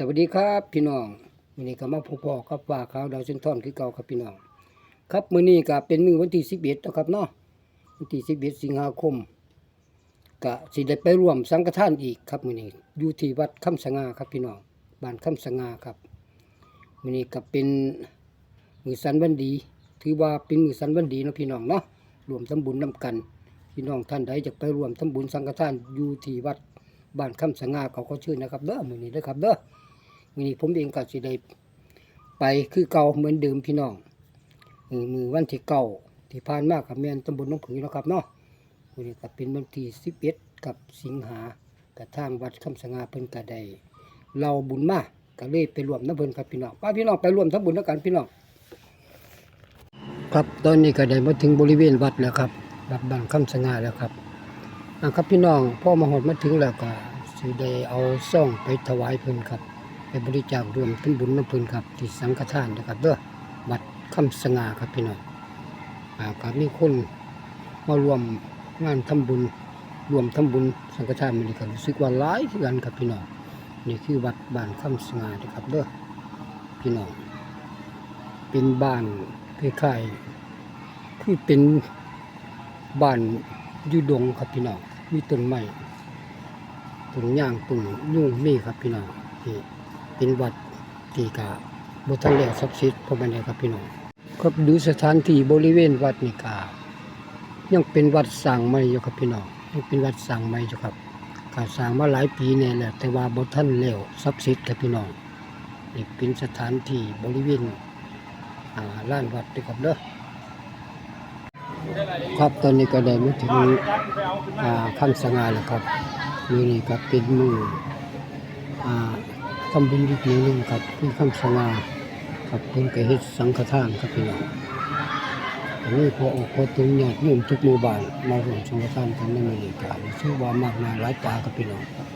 สวัสดีครับพี่น้องวันนี้ก็มาพบพ่อกับว่าขาวดาวเส้นท่อนคือเก่าครับพี่น้อง ครับมื้อนี้ก็เป็นมื้อวันที่11นะครับเนาะวันที่11สิงหาคมก็สิได้ไปร่วมสังฆทานอีกครับมื้อนี้อยู่ที่วัดคำสง่าครับพี่น้องบ้านคำสง่าครับมื้อนี้ก็เป็นมื้อสันวันดี ถือว่าเป็นมื้อสันวันดีเนาะพี่น้องเนาะรวมทำบุญนํกัน พี่น้องท่านใดจะไปร่วมทำบุญสังฆทานอยู่ที่วัดบ้านคำสง่าเขาก็ชื่อนะครับเด้อมื้อนี้เด้อครับเด้อ มื้อนี้ผมเองก็สิได้ไปคือเก่าเหมือนเดิมพี่น้องมือวันที่เก่าที่ผ่านมากับแม่นตำบลน้องผือเนาะครับเนาะมื้อนี้ก็เป็นวันที่11กับสิงหากับทางวัดคำสง่าเพิ่นก็ไดเราบุญมากก็เลยไปรวมน้ำเพิ่นครับพี่น้องป้าพี่น้องไปรวมทำบุญแล้วกันพี่น้องครับตอนนี้ก็ได้มาถึงบริเวณวัดแล้วครับวัดบ้านคำสง่าแล้วครับอ่าครับพี่น้องพ่อมาหดมาถึงแล้วก็สิได้เอาซ่องไปถวายเพิ่นครับ ไปบริจาครวมเป็นบุญน้ำพื้นครับที่สังฆทานนะครับเด้อบัดคำสง่าครับพี่น้องอ่าครับมีคนมารวมงานทำบุญรวมทำบุญสังฆทานมันนี่ก็รู้สึกว่าหลายคือกันครับพี่น้องนี่คือวัดบ้านคำสง่านะครับเด้อพี่น้องเป็นบ้านคล้ายๆคือเป็นบ้านอยูดงครับพี่น้องมีต้นไม้ต้นย่างต้นยุ่งมีครับพี่น้องที่ เป็นวัดที่กะบุทันแล้วศักดิ์สิทธิ์พอบันไดครับพี่น้องครับดูสถานที่บริเวณวัดนี่กายังเป็นวัดสร้างใหม่อยู่ครับพี่น้องยังเป็นวัดสร้างใหม่อยู่ครับกาสร้างมาหลายปีแน่แล้วแต่ว่าบุทันแล้วศักดิ์สิทธิ์ครับพี่น้องนี่เป็นสถานที่บริเวณอ่าลานวัดด้วยครับเด้อครับตอนนี้ก็ได้มาถึงอ่าคำสง่าแล้วครับนี่นี่ครับเป็นมืออ่า ทำบุญอีกหนึ่งหนึ่งครับที่คำสง่าครับเพิ่นก็เฮ็ดสังฆทานครับพี่น้องอันนี้พอออกพอถึงญาติโยมทุกหมู่บ้านมาร่วมสังฆทานกันในมื้อนี้ก็ชื่อว่ามากมายหลายตาครับพี่น้องครับ